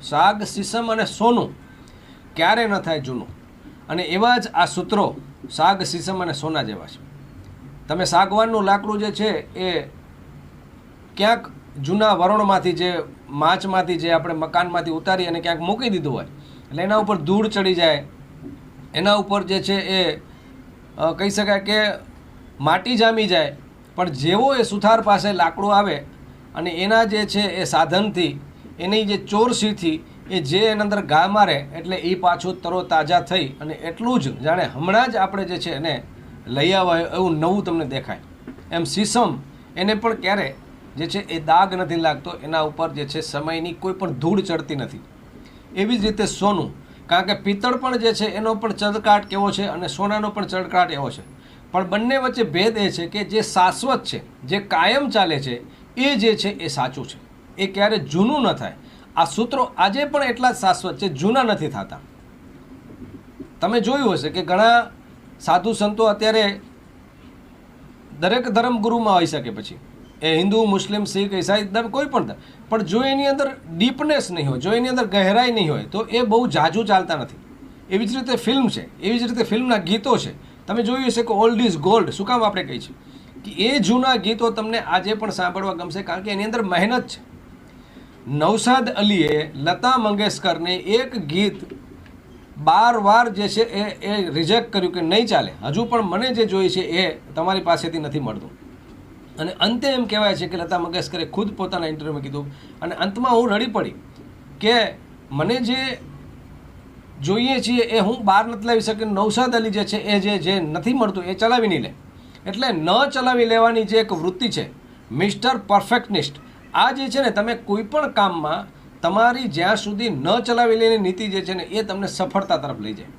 સાગ સીસમ અને સોનું ક્યારે ન થાય જૂનું? અને એવા જ આ સૂત્રો સાગ સીસમ અને સોના જેવા છે. તમે સાગવાનનું લાકડું જે છે એ ક્યાંક જૂના વરણમાંથી જે માચમાંથી જે આપણે મકાનમાંથી ઉતારી અને ક્યાંક મૂકી દીધું હોય, એટલે એના ઉપર ધૂળ ચડી જાય. એના ઉપર જે છે એ કહી શકાય કે માટી જામી જાય. પણ જેવો એ સુથાર પાસે લાકડું આવે અને એના જે છે એ સાધનથી એની જે ચોરસીથી એ જે એના અંદર ગા મારે એટલે એ પાછું તરો તાજા થઈ અને એટલું જ, જાણે હમણાં જ આપણે જે છે એને લઈ આવ્યા એવું નવું તમને દેખાય. એમ સીસમ, એને પણ ક્યારે જે છે એ દાગ નથી લાગતો, એના ઉપર જે છે સમયની કોઈ પણ ધૂળ ચડતી નથી. એવી જ રીતે સોનું, કારણ કે પિત્તળ પણ જે છે એનો પણ ચળકાટ કેવો છે અને સોનાનો પણ ચળકાટ એવો છે. પણ બંને વચ્ચે ભેદ એ છે કે જે શાશ્વત છે, જે કાયમ ચાલે છે, એ જે છે એ સાચું છે. એ ક્યારે જૂનું ન થાય. આ સૂત્રો આજે પણ એટલા શાશ્વત છે, જૂના નથી થતા. તમે જોયું હશે કે ઘણા સાધુ સંતો અત્યારે દરેક ધર્મગુરુમાં હોઈ શકે પછી. એ હિન્દુ, મુસ્લિમ, શીખ, ઈસાઈ કોઈ પણ. પણ જો એની અંદર ડીપનેસ નહીં હોય, જો એની અંદર ગહેરાઈ નહીં હોય, તો એ બહુ જાજુ ચાલતા નથી. એવી જ રીતે ફિલ્મ છે, એવી જ રીતે ફિલ્મના ગીતો છે. તમે જોયું હશે કે ઓલ્ડ ઇઝ ગોલ્ડ, શું કામ આપણે કહીએ છીએ કે એ જૂના ગીતો તમને આજે પણ સાંભળવા ગમશે, કારણ કે એની અંદર મહેનત છે. નૌશાદ અલીએ લતા મંગેશકરને એક ગીત બાર વાર જે છે એ એ રિજેક્ટ કર્યું કે નહીં ચાલે. હજુ પણ મને જે જોઈએ છે એ તમારી પાસેથી નથી મળતું. અને અંતે એમ કહેવાય છે કે લતા મંગેશકરે ખુદ પોતાના ઇન્ટરવ્યૂમાં કીધું. અને અંતમાં હું રડી પડી કે મને જે જોઈએ છીએ એ હું બહાર નથી લાવી શકી નૌશાદ અલી જે છે એ જે જે નથી મળતું એ ચલાવી નહીં લે. એટલે ન ચલાવી લેવાની જે એક વૃત્તિ છે મિસ્ટર પરફેક્ટનિસ્ટ આ જે છે ને, તમે કોઈ પણ કામમાં તમારી જ્યાં સુધી ન ચલાવી લેવાની નીતિ જે છે ને, એ તમને સફળતા તરફ લઈ જાય.